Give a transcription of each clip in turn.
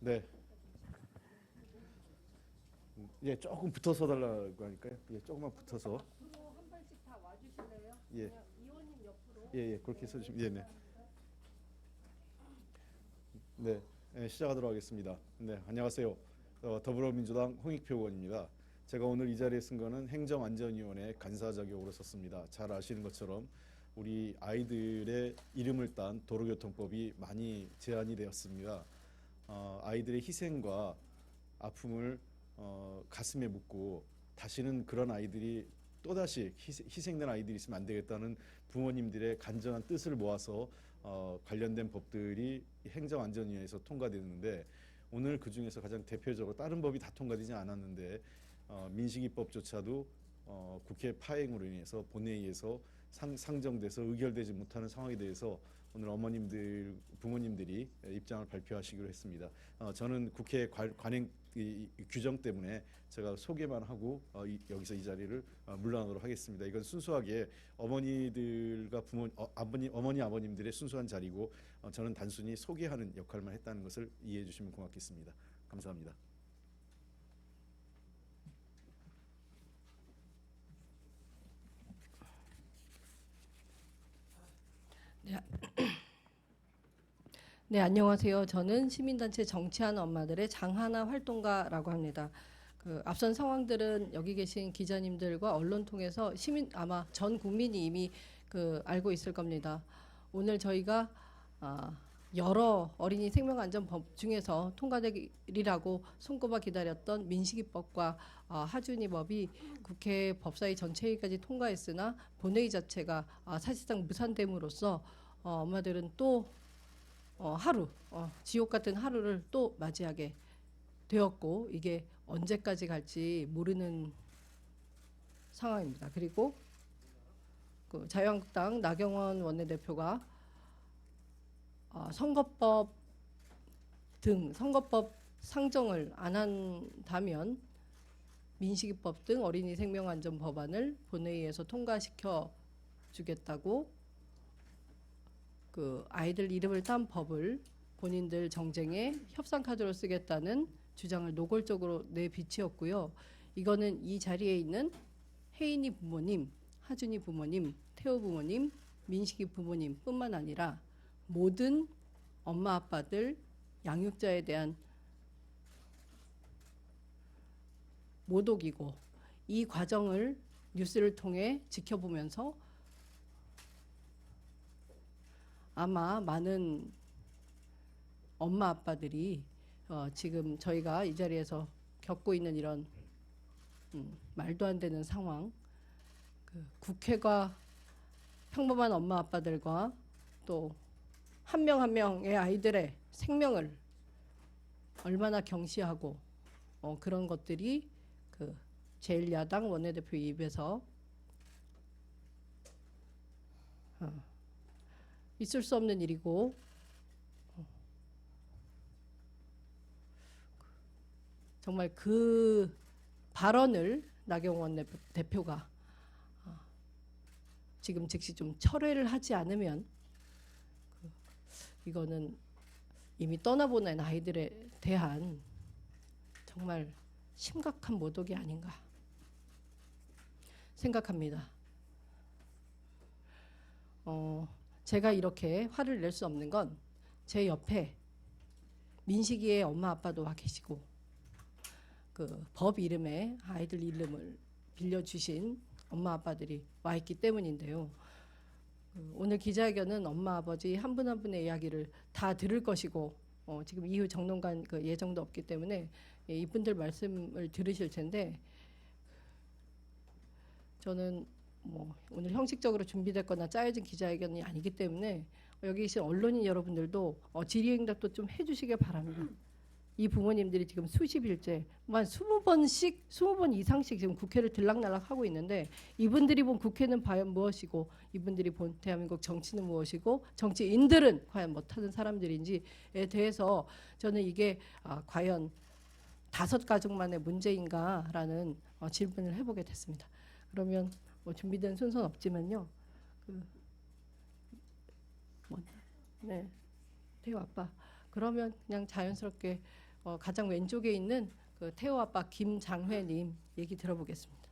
네. 예, 조금 붙어서 달라고 하니까요. 예, 조금만 붙어서. 앞으로 한 번씩 다 와주실래요? 예. 그냥 이원님 옆으로. 예, 예, 그렇게 써주시면 예, 네. 네, 예, 시작하도록 하겠습니다. 네, 안녕하세요. 어, 더불어민주당 홍익표 의원입니다. 제가 오늘 이 자리에 쓴 거는 행정안전위원회 간사 자격으로 썼습니다. 잘 아시는 것처럼 우리 아이들의 이름을 딴 도로교통법이 많이 제한이 되었습니다. 어, 아이들의 희생과 아픔을 어, 가슴에 묻고 다시는 그런 아이들이 또다시 희생, 희생된 아이들이 있으면 안 되겠다는 부모님들의 간절한 뜻을 모아서 어, 관련된 법들이 행정안전위에서 통과되는데 오늘 그 중에서 가장 대표적으로 다른 법이 다 통과되지 않았는데 어, 민식이법조차도 어, 국회 파행으로 인해서 본회의에서 상, 상정돼서 의결되지 못하는 상황에 대해서 오늘 어머님들 부모님들이 입장을 발표하시기로 했습니다. 어, 저는 국회 관, 관행 이, 이 규정 때문에 제가 소개만 하고 어, 이, 여기서 이 자리를 어, 물러나도록 하겠습니다. 이건 순수하게 어머니들과 부모 어, 아버님 어머니 아버님들의 순수한 자리고 어, 저는 단순히 소개하는 역할만 했다는 것을 이해해 주시면 고맙겠습니다. 감사합니다. 네, 안녕하세요. 저는 시민단체 정치하는 엄마들의 장하나 활동가라고 합니다. 그 앞선 상황들은 여기 계신 기자님들과 언론 통해서 시민 아마 전 국민이 이미 그 알고 있을 겁니다. 오늘 저희가 아, 여러 어린이 생명안전법 중에서 통과되리라고 손꼽아 기다렸던 민식이법과 아, 하준이법이 국회 법사위 전체회의까지 통과했으나 본회의 자체가 아, 사실상 무산됨으로써 어, 엄마들은 또 어, 하루 어, 지옥 같은 하루를 또 맞이하게 되었고 이게 언제까지 갈지 모르는 상황입니다. 그리고 그 자유한국당 나경원 원내대표가 어, 선거법 등 선거법 상정을 안 한다면 민식이법 등 어린이 생명안전 법안을 본회의에서 통과시켜 주겠다고 그 아이들 이름을 딴 법을 본인들 정쟁에 협상 카드로 쓰겠다는 주장을 노골적으로 내비치었고요. 이거는 이 자리에 있는 혜인이 부모님, 하준이 부모님, 태호 부모님, 민식이 부모님뿐만 아니라 모든 엄마 아빠들 양육자에 대한 모독이고 이 과정을 뉴스를 통해 지켜보면서 아마 많은 엄마 아빠들이 어, 지금 저희가 이 자리에서 겪고 있는 이런 음, 말도 안 되는 상황, 그 국회가 평범한 엄마 아빠들과 또 한 명 한 명의 아이들의 생명을 얼마나 경시하고 어, 그런 것들이 그 제1야당 원내대표 입에서 어, 있을 수 없는 일이고 정말 그 발언을 나경원 대표가 어, 지금 즉시 좀 철회를 하지 않으면 그 이거는 이미 떠나보낸 아이들에 대한 정말 심각한 모독이 아닌가 생각합니다. 어, 제가 이렇게 화를 낼 수 없는 건 제 옆에 민식이의 엄마 아빠도 와 계시고 그 법 이름에 아이들 이름을 빌려주신 엄마 아빠들이 와 있기 때문인데요. 그 오늘 기자회견은 엄마 아버지 한 분 한 분의 이야기를 다 들을 것이고 어, 지금 이후 정론관 그 예정도 없기 때문에 예, 이분들 말씀을 들으실 텐데 저는 뭐 오늘 형식적으로 준비됐거나 짜여진 기자회견이 아니기 때문에 여기 계신 언론인 여러분들도 어, 질의응답도 좀 해주시길 바랍니다. 이 부모님들이 지금 수십일째, 만 스무 번씩, 스무 번 이상씩 지금 국회를 들락날락 하고 있는데 이분들이 본 국회는 과연 무엇이고 이분들이 본 대한민국 정치는 무엇이고 정치인들은 과연 못하는 사람들인지에 대해서 저는 이게 아, 과연 다섯 가족만의 문제인가라는 어, 질문을 해보게 됐습니다. 그러면 뭐 준비된 순서는 없지만요. 그, 뭐, 네, 태호 아빠. 그러면 그냥 자연스럽게 어, 가장 왼쪽에 있는 그 태호 아빠 김장회님 얘기 들어보겠습니다.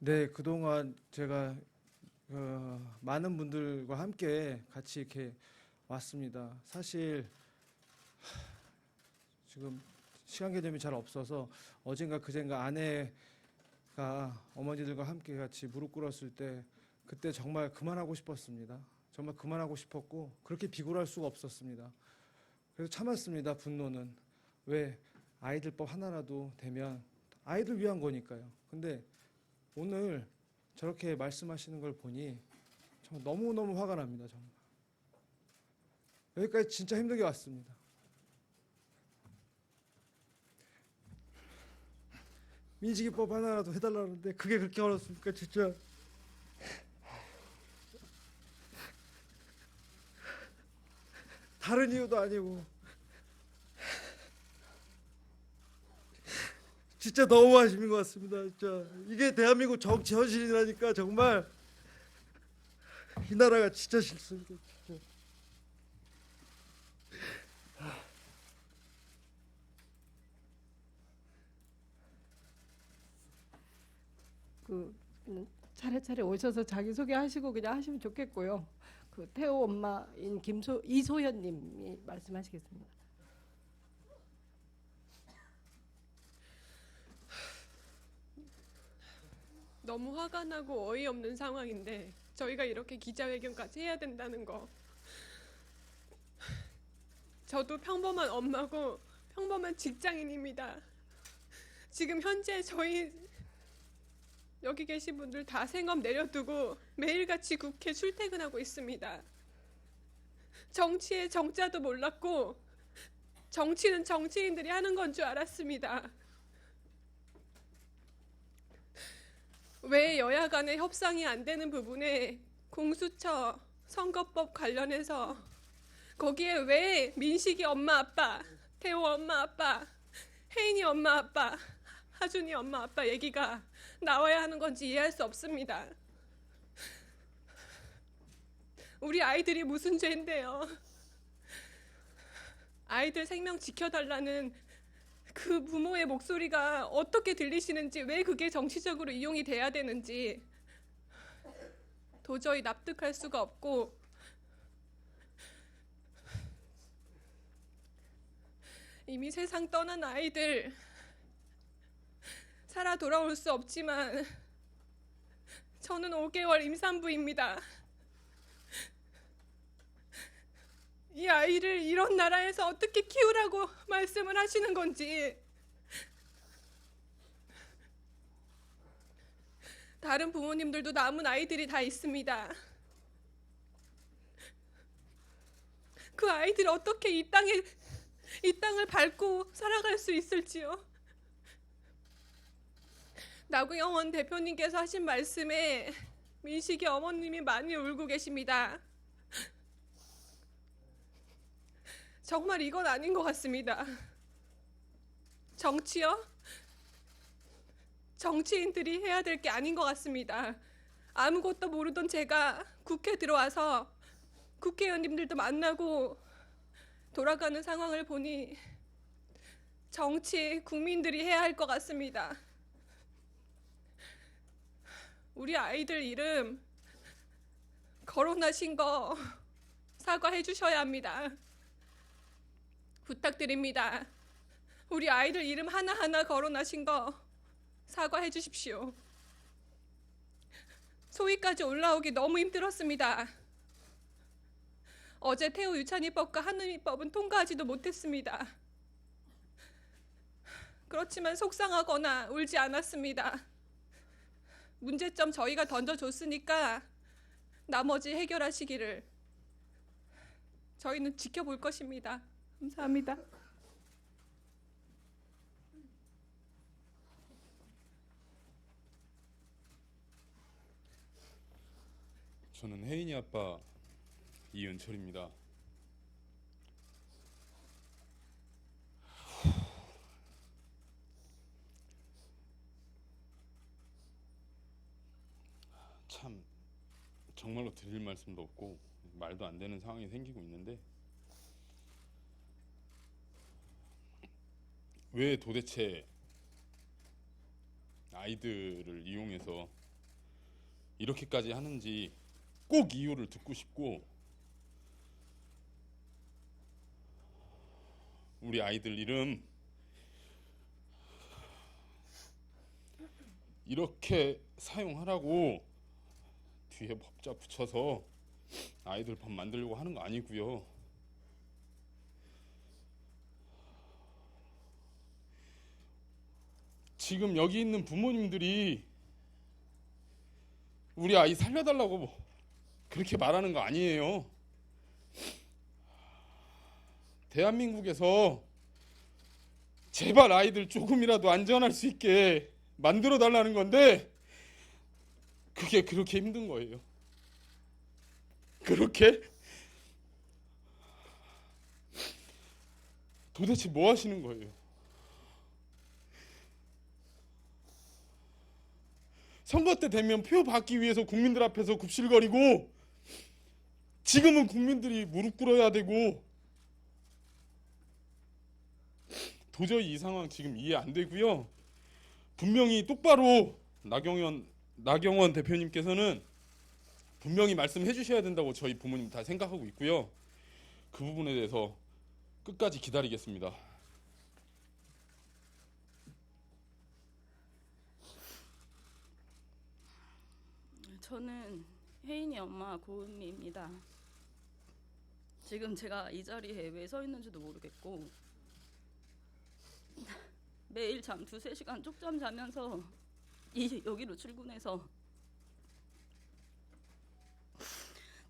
네, 그동안 제가 어, 많은 분들과 함께 같이 이렇게 왔습니다. 사실 하, 지금 시간 개념이 잘 없어서 어젠가 그젠가 아내가 어머니들과 함께 같이 무릎 꿇었을 때 그때 정말 그만하고 싶었습니다. 정말 그만하고 싶었고 그렇게 비굴할 수가 없었습니다. 그래서 참았습니다. 분노는 왜 아이들법 하나라도 되면 아이들 위한 거니까요. 근데 오늘 저렇게 말씀하시는 걸 보니 정말 너무너무 화가 납니다. 정말. 여기까지 진짜 힘들게 왔습니다. 민식이법 하나라도 해달라는데 그게 그렇게 어렵습니까? 진짜. 다른 이유도 아니고 진짜 너무 하시는 것 같습니다. 진짜 이게 대한민국 정치 현실이라니까 정말 이 나라가 진짜 싫습니다. 진짜. 그 음, 차례차례 오셔서 자기 소개하시고 그냥 하시면 좋겠고요. 그 태호 엄마인 김소 이소연님이 말씀하시겠습니다. 너무 화가 나고 어이없는 상황인데 저희가 이렇게 기자회견까지 해야 된다는 거. 저도 평범한 엄마고 평범한 직장인입니다. 지금 현재 저희 여기 계신 분들 다 생업 내려두고 매일같이 국회 출퇴근하고 있습니다. 정치의 정자도 몰랐고 정치는 정치인들이 하는 건 줄 알았습니다. 왜 여야 간의 협상이 안 되는 부분에 공수처 선거법 관련해서 거기에 왜 민식이 엄마 아빠, 태호 엄마 아빠, 혜인이 엄마 아빠, 하준이 엄마 아빠 얘기가 나와야 하는 건지 이해할 수 없습니다. 우리 아이들이 무슨 죄인데요? 아이들 생명 지켜달라는 그 부모의 목소리가 어떻게 들리시는지 왜 그게 정치적으로 이용이 돼야 되는지 도저히 납득할 수가 없고 이미 세상 떠난 아이들 살아 돌아올 수 없지만 저는 5개월 임산부입니다. 이 아이를 이런 나라에서 어떻게 키우라고 말씀을 하시는 건지 다른 부모님들도 남은 아이들이 다 있습니다. 그 아이들이 어떻게 이 땅에 이 땅을 밟고 살아갈 수 있을지요? 나구영원 대표님께서 하신 말씀에 민식이 어머님이 많이 울고 계십니다. 정말 이건 아닌 것 같습니다. 정치요? 정치인들이 해야 될 게 아닌 것 같습니다. 아무것도 모르던 제가 국회 들어와서 국회의원님들도 만나고 돌아가는 상황을 보니 정치 국민들이 해야 할 것 같습니다. 우리 아이들 이름 거론하신 거 사과해 주셔야 합니다. 부탁드립니다. 우리 아이들 이름 하나하나 거론하신 거 사과해 주십시오. 소위까지 올라오기 너무 힘들었습니다. 어제 태우 유찬이법과 한의법은 통과하지도 못했습니다. 그렇지만 속상하거나 울지 않았습니다. 문제점 저희가 던져줬으니까 나머지 해결하시기를 저희는 지켜볼 것입니다. 감사합니다. 저는 혜인이 아빠 이은철입니다. 참 정말로 드릴 말씀도 없고 말도 안 되는 상황이 생기고 있는데 왜 도대체 아이들을 이용해서 이렇게까지 하는지 꼭 이유를 듣고 싶고 우리 아이들 이름 이렇게 사용하라고 뒤에 법자 붙여서 아이들 법 만들려고 하는 거 아니고요. 지금 여기 있는 부모님들이 우리 아이 살려달라고 뭐 그렇게 말하는 거 아니에요. 대한민국에서 제발 아이들 조금이라도 안전할 수 있게 만들어 달라는 건데 그게 그렇게 힘든 거예요. 그렇게 도대체 뭐 하시는 거예요? 선거 때 되면 표 받기 위해서 국민들 앞에서 굽실거리고 지금은 국민들이 무릎 꿇어야 되고 도저히 이 상황 지금 이해 안 되고요. 분명히 똑바로 나경원 나경원 대표님께서는 분명히 말씀해 주셔야 된다고 저희 부모님 다 생각하고 있고요. 그 부분에 대해서 끝까지 기다리겠습니다. 저는 혜인이 엄마 고은미입니다. 지금 제가 이 자리에 왜 서 있는지도 모르겠고 매일 잠 두세 시간 쪽잠 자면서 이 여기로 출근해서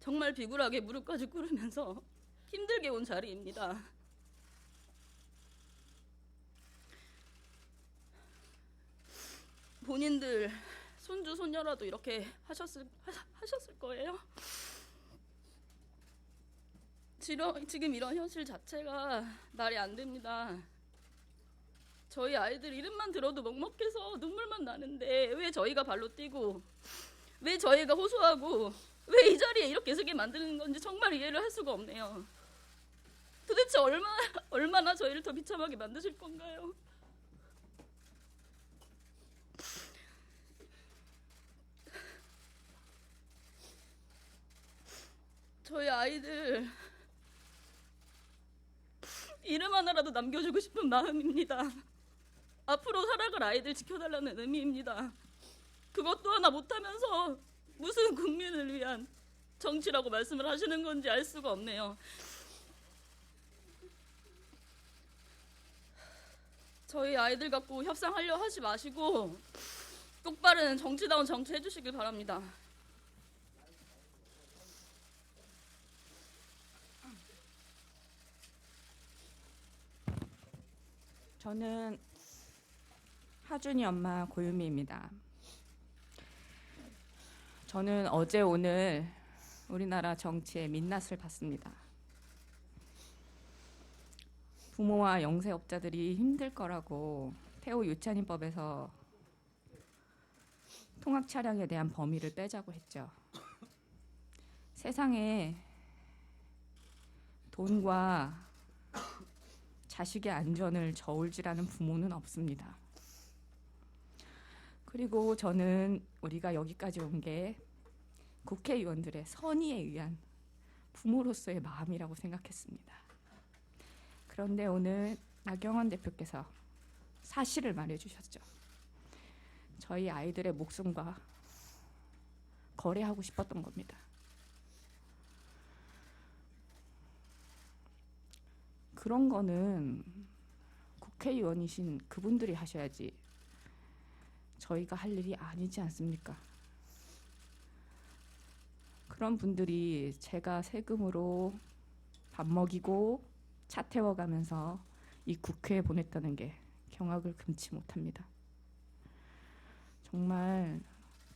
정말 비굴하게 무릎까지 꿇으면서 힘들게 온 자리입니다. 본인들 손주 손녀라도 이렇게 하셨을 하- 하셨을 거예요. 지러, 지금 이런 현실 자체가 말이 안 됩니다. 저희 아이들 이름만 들어도 먹먹해서 눈물만 나는데 왜 저희가 발로 뛰고 왜 저희가 호소하고 왜 이 자리에 이렇게 서게 만드는 건지 정말 이해를 할 수가 없네요. 도대체 얼마 얼마나 저희를 더 비참하게 만드실 건가요? 저희 아이들 이름 하나라도 남겨주고 싶은 마음입니다. 앞으로 살아갈 아이들 지켜달라는 의미입니다. 그것도 하나 못하면서 무슨 국민을 위한 정치라고 말씀을 하시는 건지 알 수가 없네요. 저희 아이들 갖고 협상하려 하지 마시고 똑바른 정치다운 정치 해주시길 바랍니다. 저는 하준이 엄마 고유미입니다. 저는 어제 오늘 우리나라 정치의 민낯을 봤습니다. 부모와 영세업자들이 힘들 거라고 태호 유치원법에서 통학 차량에 대한 범위를 빼자고 했죠. 세상에 돈과 자식의 안전을 저울질하는 부모는 없습니다. 그리고 저는 우리가 여기까지 온 게 국회의원들의 선의에 의한 부모로서의 마음이라고 생각했습니다. 그런데 오늘 나경원 대표께서 사실을 말해주셨죠. 저희 아이들의 목숨과 거래하고 싶었던 겁니다. 그런 거는 국회의원이신 그분들이 하셔야지 저희가 할 일이 아니지 않습니까? 그런 분들이 제가 세금으로 밥 먹이고 차 태워가면서 이 국회에 보냈다는 게 경악을 금치 못합니다. 정말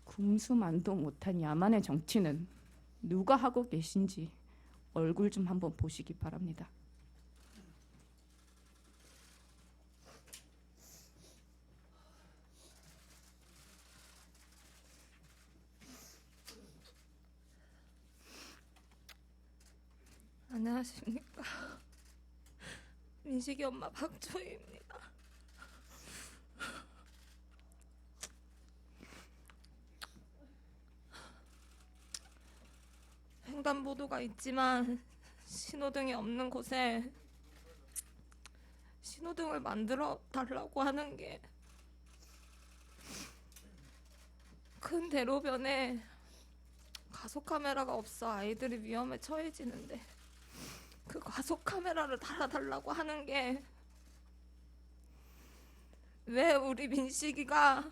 kum수만도 못한 야만의 정치는 누가 하고 계신지 얼굴 좀 한번 보시기 바랍니다. 안녕하십니까. 민식이 엄마 박초희입니다. 횡단보도가 있지만 신호등이 없는 곳에 신호등을 만들어 달라고 하는 게 큰 대로변에 가속 카메라가 없어 아이들이 위험에 처해지는데 그 가속 카메라를 달아달라고 하는 게 왜 우리 민식이가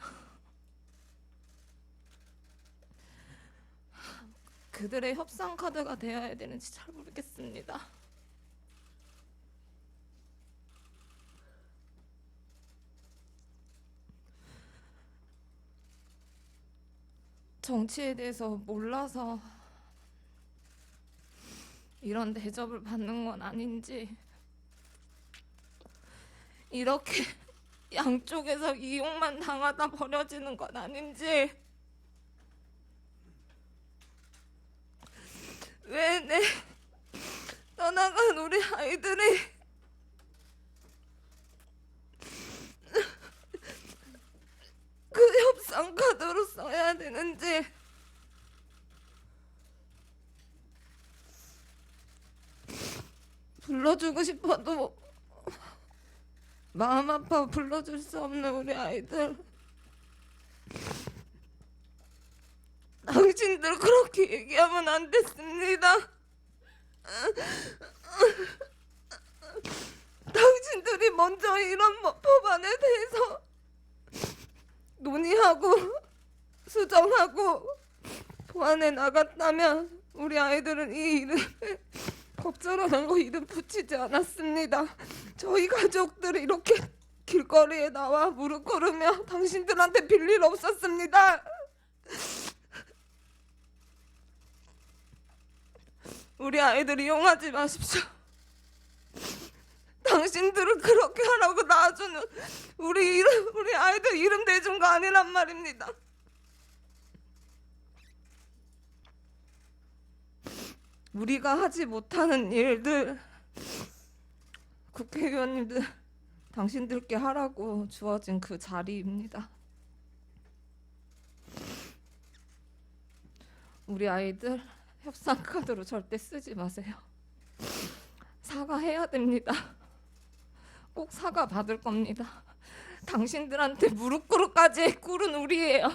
그들의 협상 카드가 되어야 되는지 잘 모르겠습니다. 정치에 대해서 몰라서 이런 대접을 받는 건 아닌지. 이렇게 양쪽에서 이용만 당하다 버려지는 건 아닌지. 왜 내 떠나간 우리 아이들이 그 협상 카드로 써야 되는지 불러주고 싶어도 마음 아파 불러줄 수 없는 우리 아이들. 당신들 그렇게 얘기하면 안 됐습니다. 당신들이 먼저 이런 뭐 법안에 대해서 논의하고 수정하고 보완해 나갔다면 우리 아이들은 이 이름에 법절하는 거 이름 붙이지 않았습니다. 저희 가족들이 이렇게 길거리에 나와 무릎 꿇으며 당신들한테 빌릴 없었습니다. 우리 아이들 이용하지 마십시오. 당신들을 그렇게 하라고 놔주는 우리 이름, 우리 아이들 이름 대준 거 아니란 말입니다. 우리가 하지 못하는 일들 국회의원님들 당신들께 하라고 주어진 그 자리입니다. 우리 아이들 협상 카드로 절대 쓰지 마세요. 사과해야 됩니다. 꼭 사과 받을 겁니다. 당신들한테 무릎 꿇을까지 꿇은 우리예요.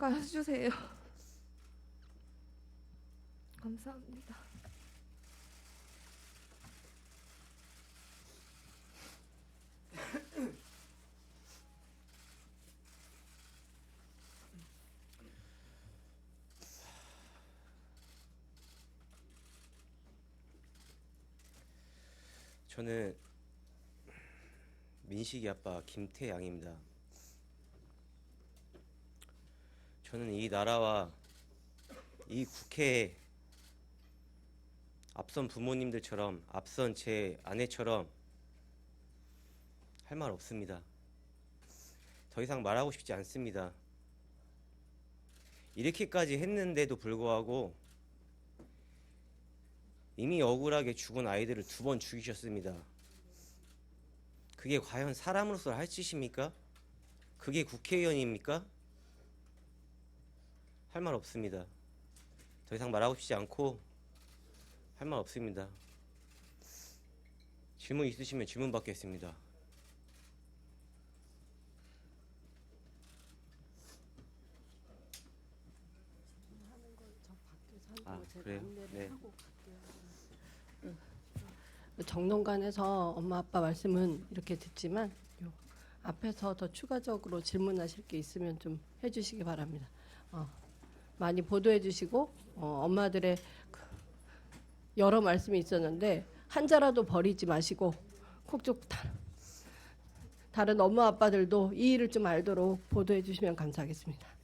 사과해 주세요. 감사합니다. 저는 민식이 아빠 김태양입니다. 저는 이 나라와 이 국회에 앞선 부모님들처럼 앞선 제 아내처럼 할 말 없습니다. 더 이상 말하고 싶지 않습니다. 이렇게까지 했는데도 불구하고 이미 억울하게 죽은 아이들을 두 번 죽이셨습니다. 그게 과연 사람으로서 할 짓입니까? 그게 국회의원입니까? 할 말 없습니다. 더 이상 말하고 싶지 않고 할 말 없습니다. 질문 있으시면 질문 받겠습니다. 아 그래요? 네. 정론관에서 엄마 아빠 말씀은 이렇게 듣지만 요 앞에서 더 추가적으로 질문하실 게 있으면 좀 해주시기 바랍니다. 어, 많이 보도해 주시고 어, 엄마들의 그 여러 말씀이 있었는데 한 자라도 버리지 마시고 콕좀 다른 엄마 아빠들도 이 일을 좀 알도록 보도해 주시면 감사하겠습니다.